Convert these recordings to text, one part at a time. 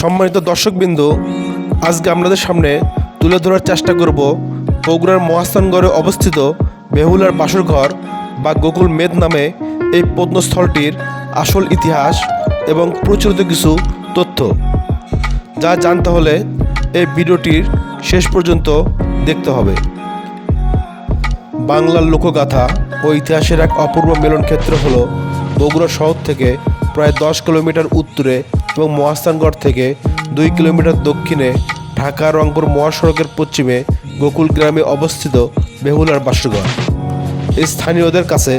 সম্মানিত দর্শকবিন্দু, আজকে আপনাদের সামনে তুলে ধরার চেষ্টা করব বগুড়ার মহাস্থানগড়ে অবস্থিত বেহুলার বাসরঘর বা গোকুল মেদ নামে এই প্রত্নস্থলটির আসল ইতিহাস এবং প্রচলিত কিছু তথ্য। যা জানতে হলে এই ভিডিওটির শেষ পর্যন্ত দেখতে হবে। বাংলার লোকগাথা ও ইতিহাসের এক অপূর্ব মেলন ক্ষেত্র হল বগুড়া শহর থেকে প্রায় দশ কিলোমিটার উত্তরে এবং মহাস্থানগড় থেকে দুই কিলোমিটার দক্ষিণে ঢাকা রংপুর মহাসড়কের পশ্চিমে গোকুল গ্রামে অবস্থিত বেহুলার বাসরঘর। এই স্থানীয়দের কাছে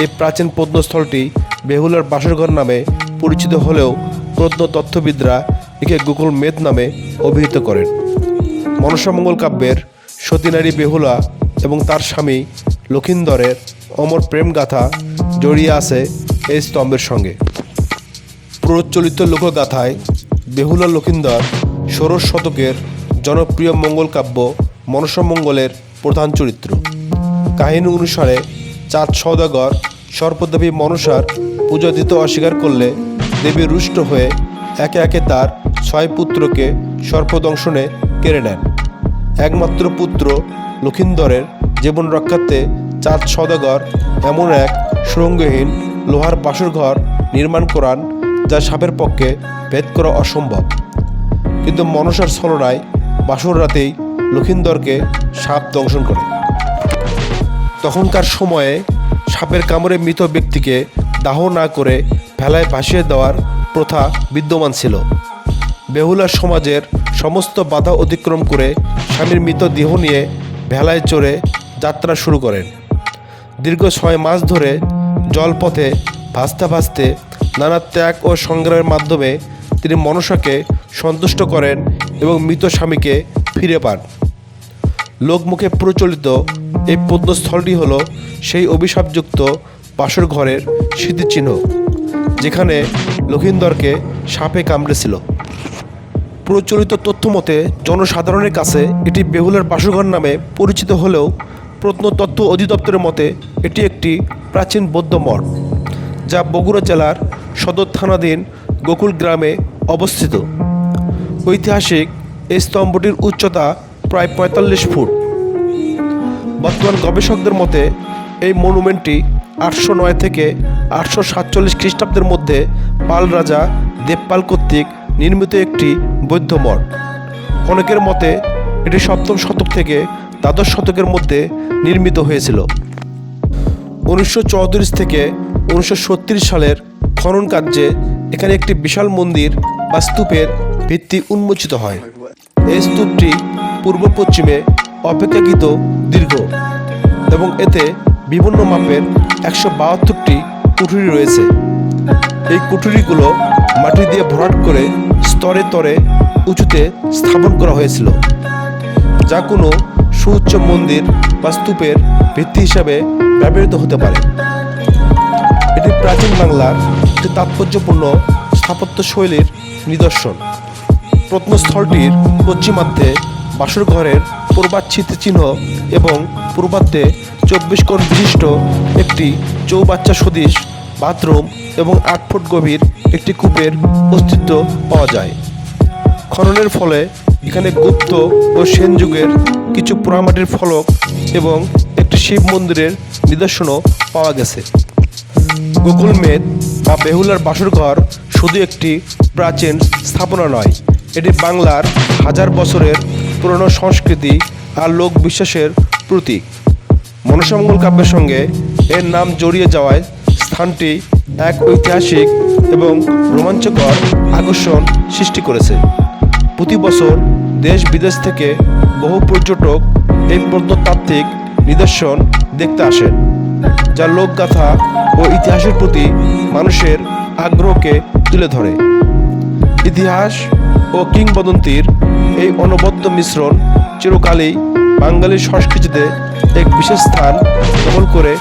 এই প্রাচীন প্রত্নস্থলটি বেহুলার বাসরঘর নামে পরিচিত হলেও প্রত্নতত্ত্ববিদরা একে গোকুল মেদ নামে অভিহিত করেন। মনসামঙ্গল কাব্যের সতীনারী বেহুলা এবং তার স্বামী লক্ষিন্দরের অমর প্রেম গাথা জড়িয়ে আছে এই স্তম্ভের সঙ্গে। প্রচলিত লোকগাথায় বেহুলা লক্ষিন্দর ষোড়শ শতকের জনপ্রিয় মঙ্গল কাব্য মনসামঙ্গলের প্রধান চরিত্র। কাহিনী অনুসারে চাঁদ সৌদাগর সর্পদেবী মনসার পূজা দিতে অস্বীকার করলে দেবী রুষ্ট হয়ে একে একে তার ছয় পুত্রকে সর্পদংশনে কেড়ে নেন। একমাত্র পুত্র লক্ষিন্দরের জীবন রক্ষার্থে চাঁদ সদাগর এমন এক সুরঙ্গহীন লোহার বাসর ঘর নির্মাণ করান যা সাপের পক্ষে ভেদ করা অসম্ভব। কিন্তু মনসার ছলনায় বাসর রাতেই লক্ষিন্দরকে সাপ দংশন করে। তখনকার সময়ে সাপের কামড়ে মৃত ব্যক্তিকে দাহ না করে ভেলায় ভাসিয়ে দেওয়ার প্রথা বিদ্যমান ছিল। বেহুলার সমাজের সমস্ত বাধা অতিক্রম করে স্বামীর মৃত দেহ নিয়ে ভেলায় চড়ে যাত্রা শুরু করেন। দীর্ঘ ছয় মাস ধরে জলপথে ভাসতে ভাসতে নানা ত্যাগ ও সংগ্রামের মাধ্যমে তিনি মনসাকে সন্তুষ্ট করেন এবং মৃত স্বামীকে ফিরে পান। লোকমুখে প্রচলিত এই প্রত্নস্থলটি হল সেই অভিশাপযুক্ত বাসর ঘরের স্মৃতিচিহ্ন, যেখানে লক্ষিন্দরকে সাপে কামড়েছিল। প্রচলিত তথ্য মতে জনসাধারণের কাছে এটি বেহুলার বাসরঘর নামে পরিচিত হলেও প্রত্নতত্ত্ব অধিদপ্তরের মতে এটি একটি প্রাচীন বৌদ্ধ মঠ, যা বগুড়া জেলার সদর থানাধীন গোকুল গ্রামে অবস্থিত। ঐতিহাসিক এই স্তম্ভটির উচ্চতা প্রায় পঁয়তাল্লিশ ফুট। বর্তমান গবেষকদের মতে, এই মনুমেন্টটি আটশো নয় থেকে আটশো সাতচল্লিশ খ্রিস্টাব্দের মধ্যে পাল রাজা দেবপাল কর্তৃক নির্মিত একটি বৌদ্ধ মঠ। অনেকের মতে, এটি সপ্তম শতক থেকে দ্বাদশ শতকের মধ্যে নির্মিত হয়েছিল। উনিশশো চৌত্রিশ থেকে উনিশশো সালের খনন কার্যে এখানে একটি বিশাল মন্দির বা স্তূপের ভিত্তি উন্মোচিত হয়। এই স্তূপটি পূর্ব পশ্চিমে অপেক্ষাকৃত দীর্ঘ এবং এতে বিভিন্ন মাপের একশো বাহাত্তরটি কুঠুরি রয়েছে। এই কুঠুরিগুলো মাটি দিয়ে ভরাট করে স্তরে তরে উঁচুতে স্থাপন করা হয়েছিল, যা কোনো সুউচ্চ মন্দির বা স্তূপের ভিত্তি হিসাবে ব্যবহৃত হতে পারে। এটি প্রাচীন বাংলার একটি তাৎপর্যপূর্ণ স্থাপত্য শৈলীর নিদর্শন। প্রত্নস্থলটির পশ্চিমার্ধে বাসর ঘরের পূর্বাচ্ছিত চিহ্ন এবং পূর্বার্ধে চব্বিশ কোণ বিশিষ্ট একটি চৌবাচ্চা সদৃশ বাথরুম এবং আট ফুট গভীর একটি কূপের অস্তিত্ব পাওয়া যায়। খননের ফলে এখানে গুপ্ত ও সেন যুগের কিছু পোড়ামাটির ফলক এবং একটি শিব মন্দিরের নিদর্শনও পাওয়া গেছে। গোকুল মেদ বা বেহুলার বাসরঘর শুধু একটি প্রাচীন স্থাপনা নয়, এটি বাংলার হাজার বছরের পুরনো সংস্কৃতি আর লোক বিশ্বাসের প্রতীক। মনসামঙ্গল কাব্যের সঙ্গে এর নাম জড়িয়ে যাওয়ায় স্থানটি এক ঐতিহাসিক এবং রোমাঞ্চকর আকর্ষণ সৃষ্টি করেছে। প্রতি বছর দেশ বিদেশ থেকে বহু পর্যটক এই প্রত্নতাত্ত্বিক নিদর্শন দেখতে আসেন। যা লোকগাথা ও ইতিহাসের প্রতি মানুষের আগ্রহকে তুলে ধরে। ইতিহাস ও কিংবদন্তির এই অনবদ্য মিশ্রণ চিরকালেই বাঙালির সংস্কৃতিতে এক বিশেষ স্থান দখল করে